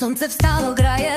Сонце встало, грає.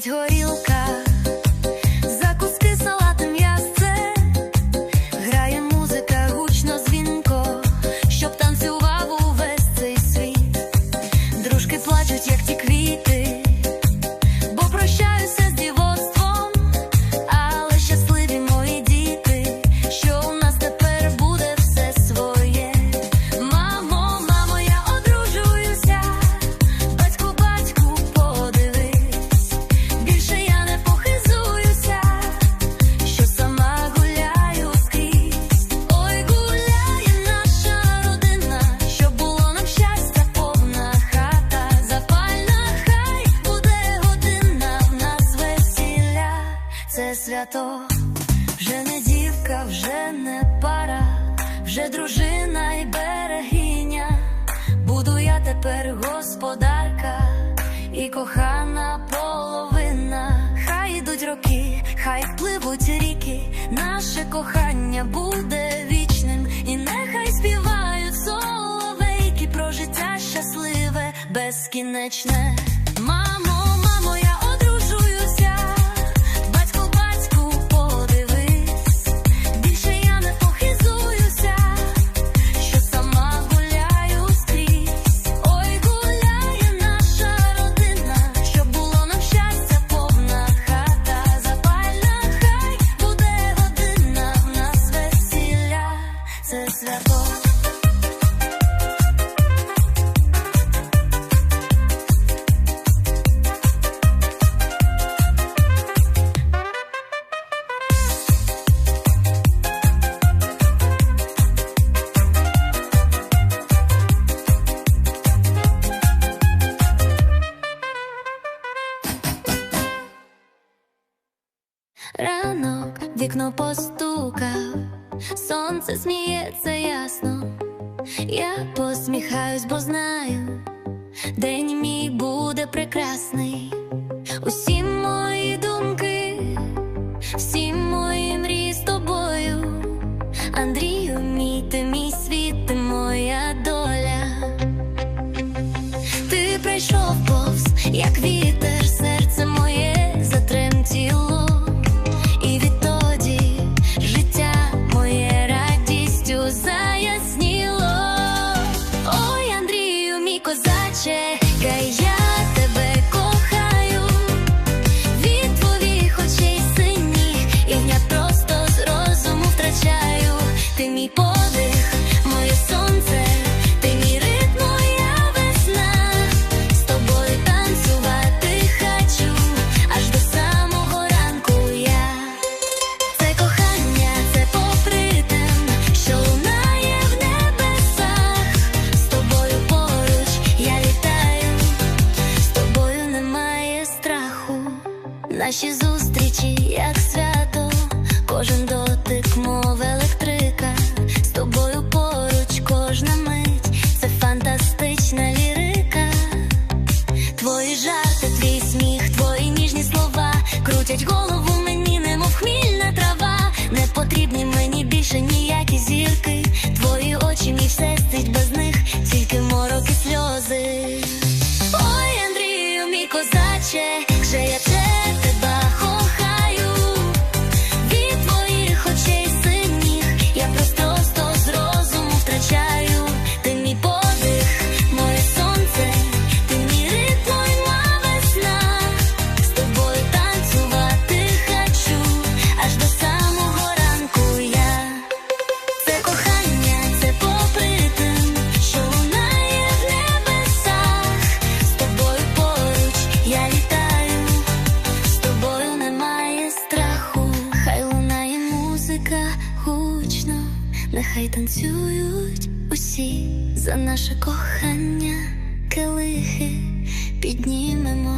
toy свято, вже не дівка, вже не пара, вже дружина і берегиня, буду я тепер господарка і кохана половина. Хай ідуть роки, хай пливуть ріки, наше кохання буде вічним, і нехай співають соловейки про життя щасливе, безкінечне.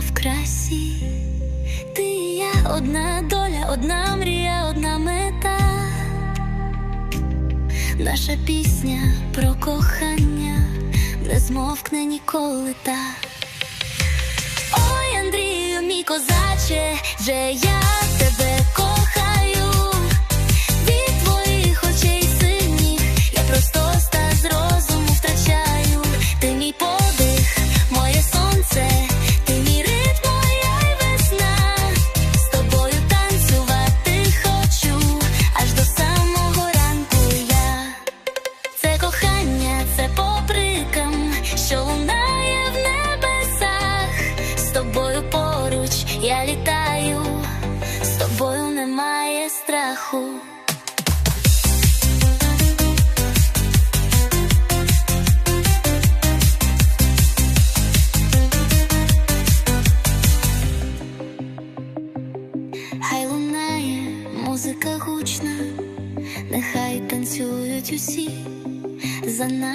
в красі, ти і я одна доля, одна мрія, одна мета, наша пісня про кохання не змовкне ніколи та. Ой, Андрію, мій козаче, вже я тебе кохаю, від твоїх очей синіх я просто.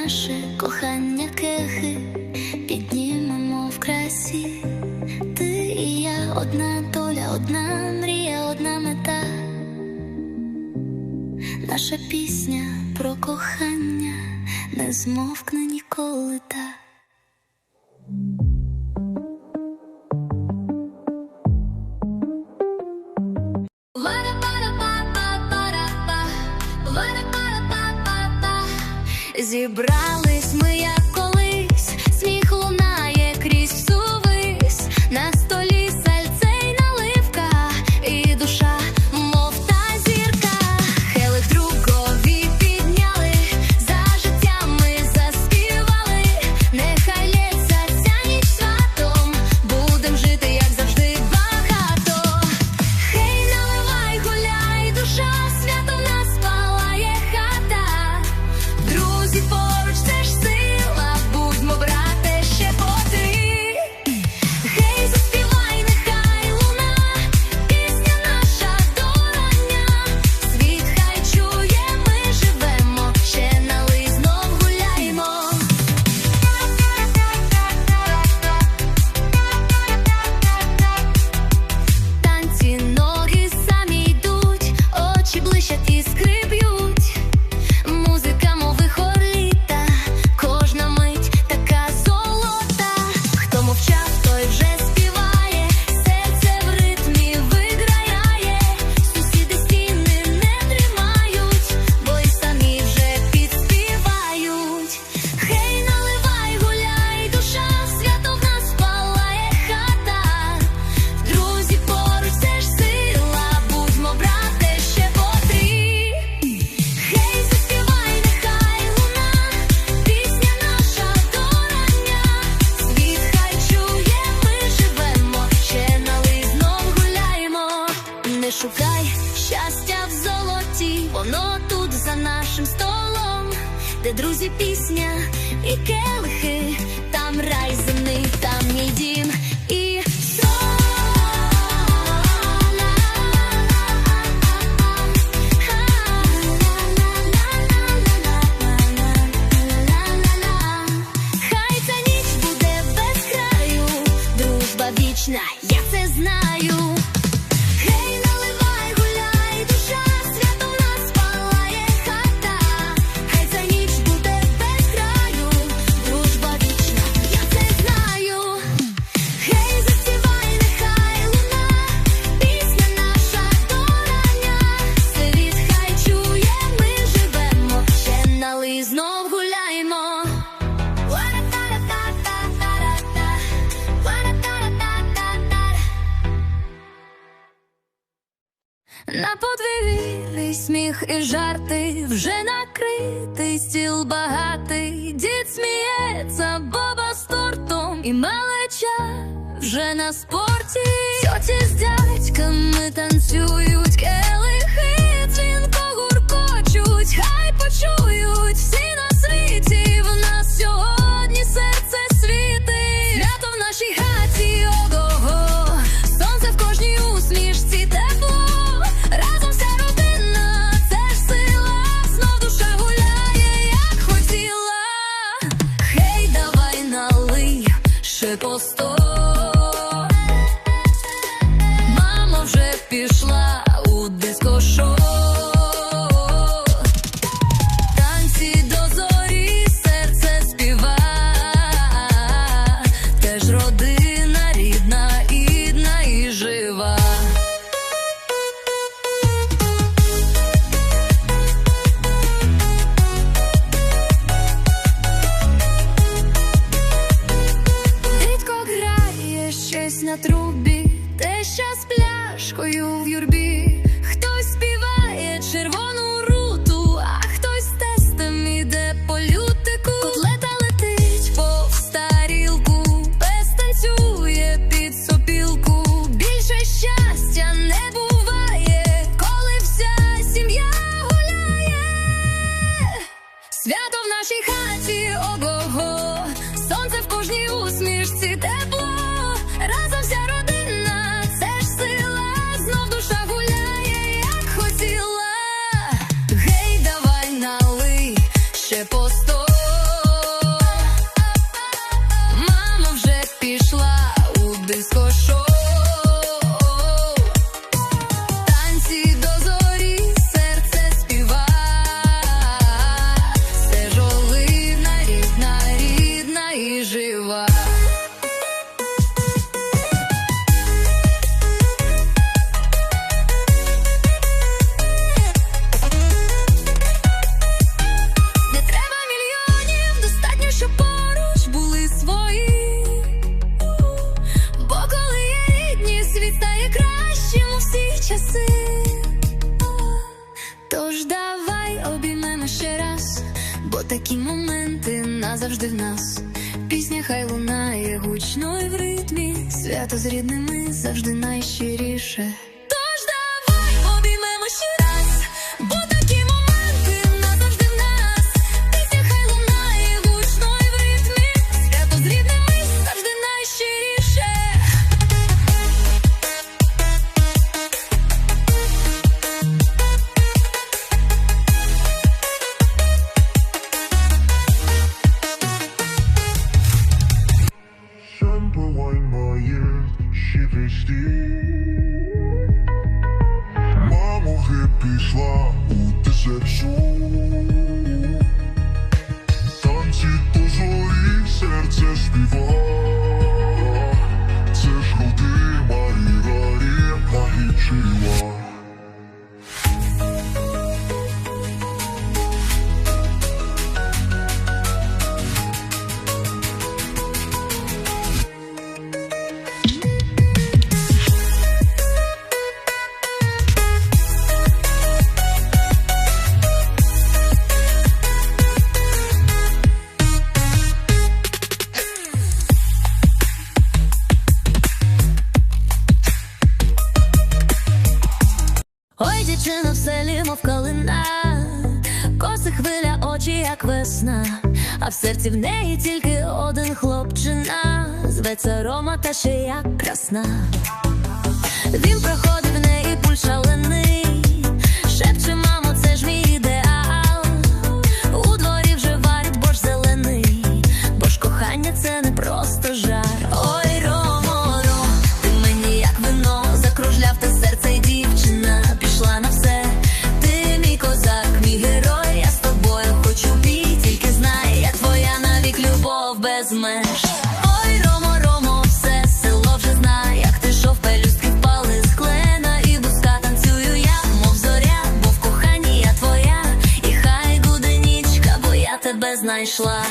наше кохання кехи піднімемо в красі, ти і я одна доля, одна мрія, одна мета, наша пісня про кохання не змов. вічна, я це знаю. жарти, вже накритий стіл багатий, дід сміється, баба з тортом і малеча вже на спорті. Сьоті з дядьками танцюють, келихи дзвінко гуркочуть, хай почують. це хвиля, очі, як весна, а в серці в неї тільки один хлопчина, зветься Рома та ще як красна. Він проходив в неї пульшалений. Lab.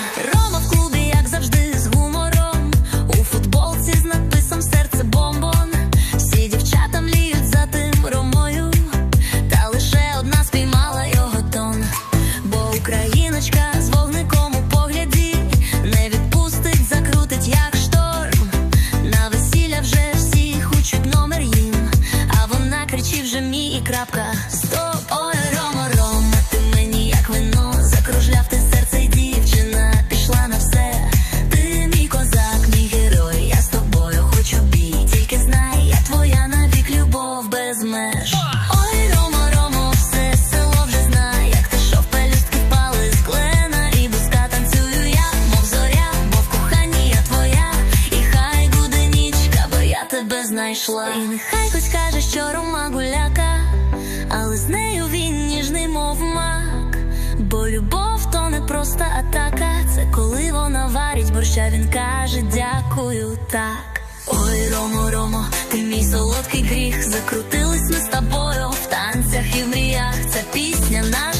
Ой, Ромо, Ромо, ти мій солодкий гріх. Закрутились ми з тобою в танцях і в мріях. Ця пісня наша.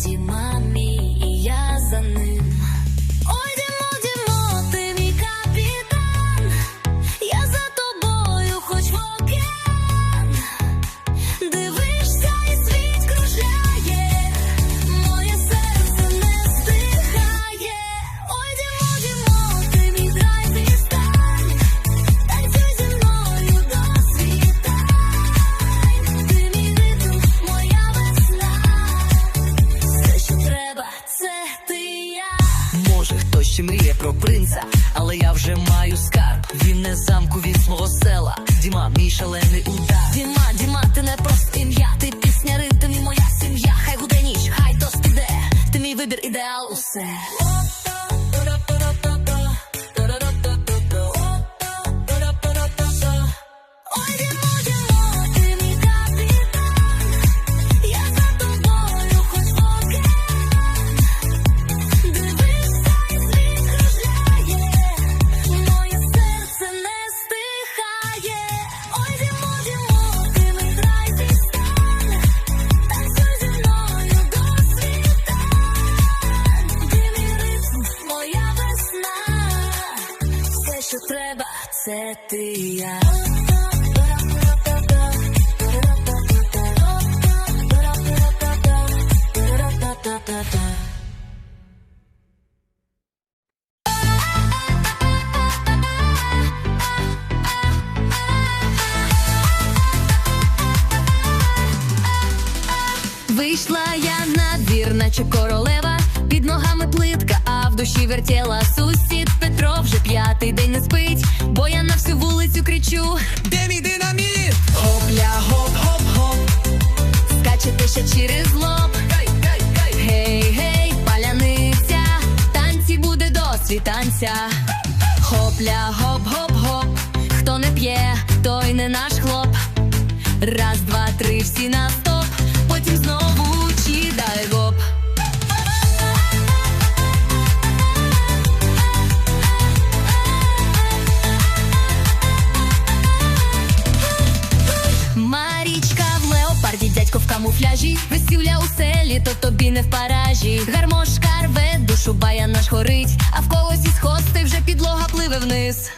Дима. гостю кричу, де мій динаміт? Гопля, гоп-хоп-хоп, скаче тиша через лоб. Гей, гей, паляниця, танці буде до світанця. Хопля, гоп-хоп, гоп, хто не п'є, той не наш хлоп. Раз, два, три, всі на сто. пляжі, весілля у селі, то тобі не в паражі. Гармошка рве, душу баян наш горить, а в когось із хостей вже підлога пливе вниз.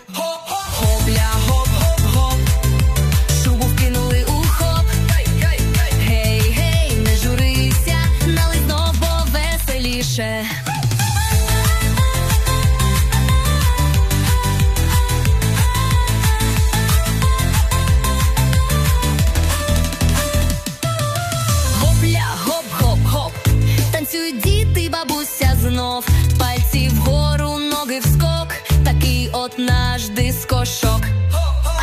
пісочок,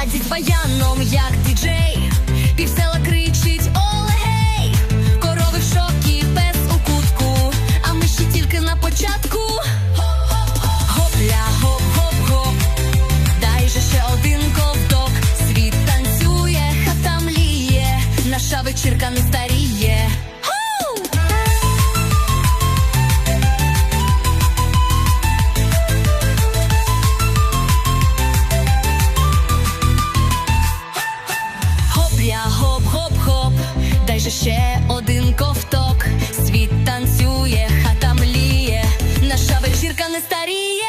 а дід баяном, як діджей. один ковток, світ танцює, хата мліє, наша вечірка не старіє.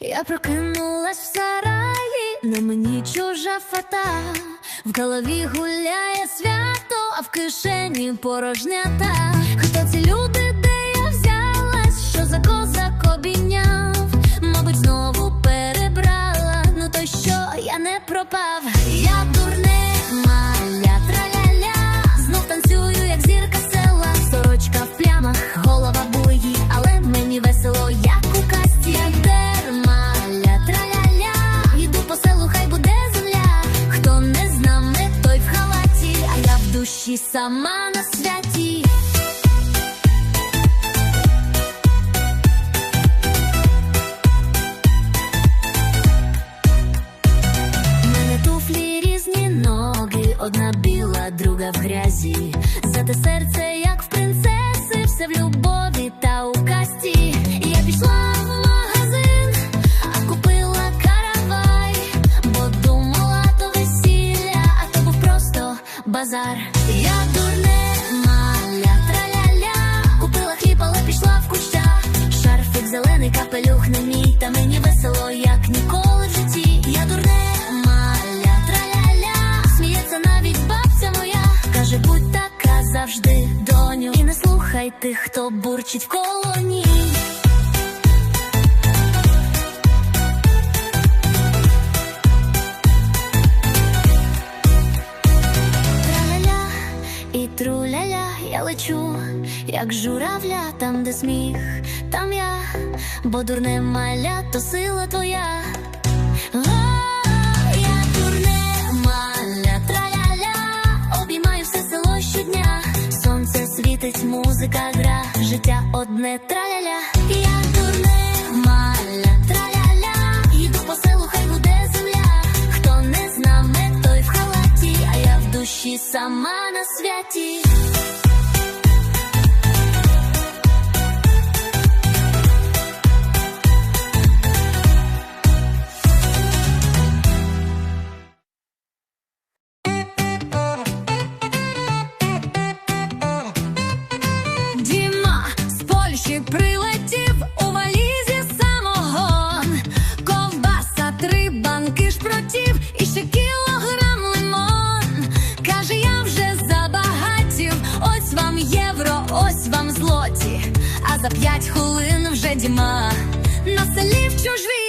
Я прокинулась в сараї, на мені чужа фата, в голові гуляє свято а в кишені порожнята. Хто ці люди, де я взялась, що за козак обійняв? Мабуть, знову перебрала. Ну то що я не пропав? Я сама на святі. лечу, як журавля, там, де сміх, там я, бо дурне маля, то сила твоя. Світить музика, гра, життя одне траляля, я дурне маля, траляля, йду по селу, хай буде земля. Хто не знав, не той в халаті, а я в душі сама на святі. п'ять хвилин вже діма на селі в чужій.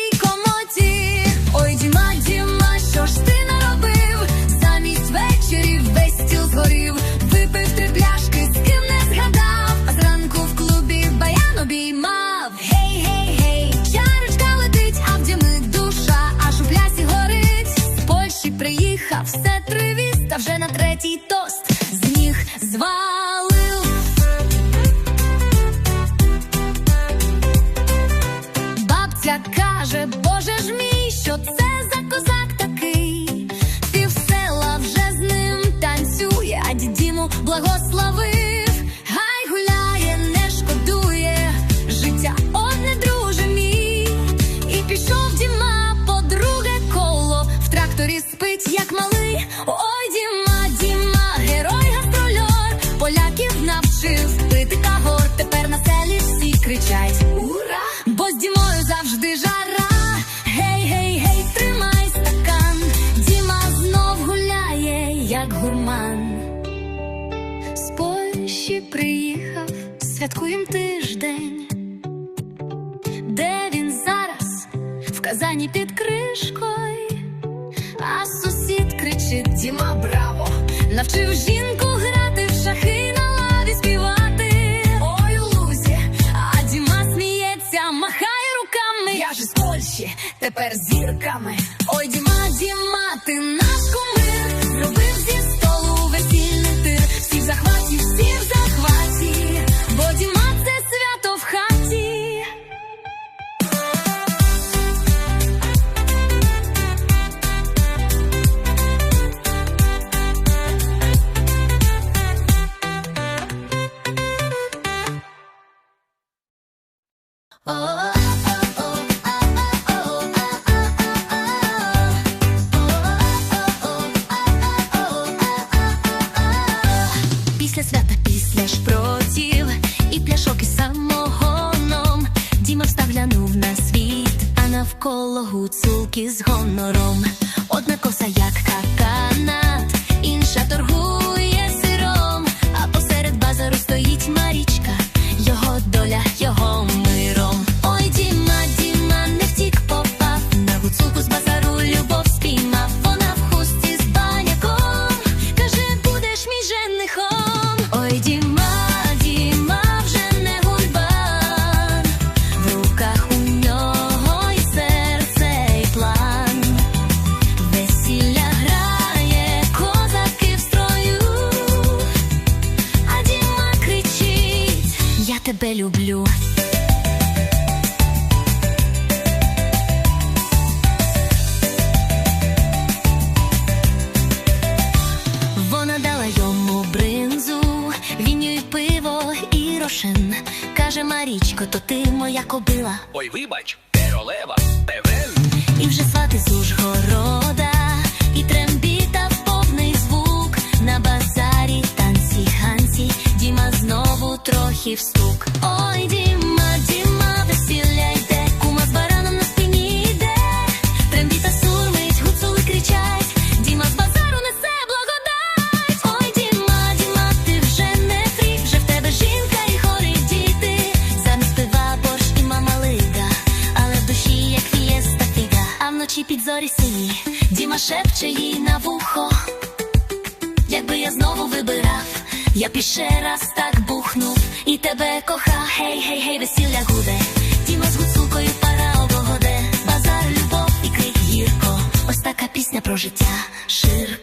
раді діму благослови. навчив жінку грати в шахи на лаві співати. Ой, лузі, а діма сміється, махає руками. Я ж з Польщі, тепер зірками. Знову трохи встук. Ой, Діма, Діма, весілля йде, кума з бараном на спині йде. Трембіта сурмить, гуцули кричать, Діма з базару несе благодать. Ой, Діма, Діма, ти вже не фрік, вже в тебе жінка і хорить діти. Замість пива борщ і мама лига, але в душі як фієста фіга. А вночі під зорі сині, Діма шепче їй на вухо. Якби я знову вибирав, я б іще раз так і тебе коха, Гей, гей, гей, весілля гуде. Діма з гуцулкою пара обогоде. Базар, любов і крик гірко. Ось така пісня про життя. Широко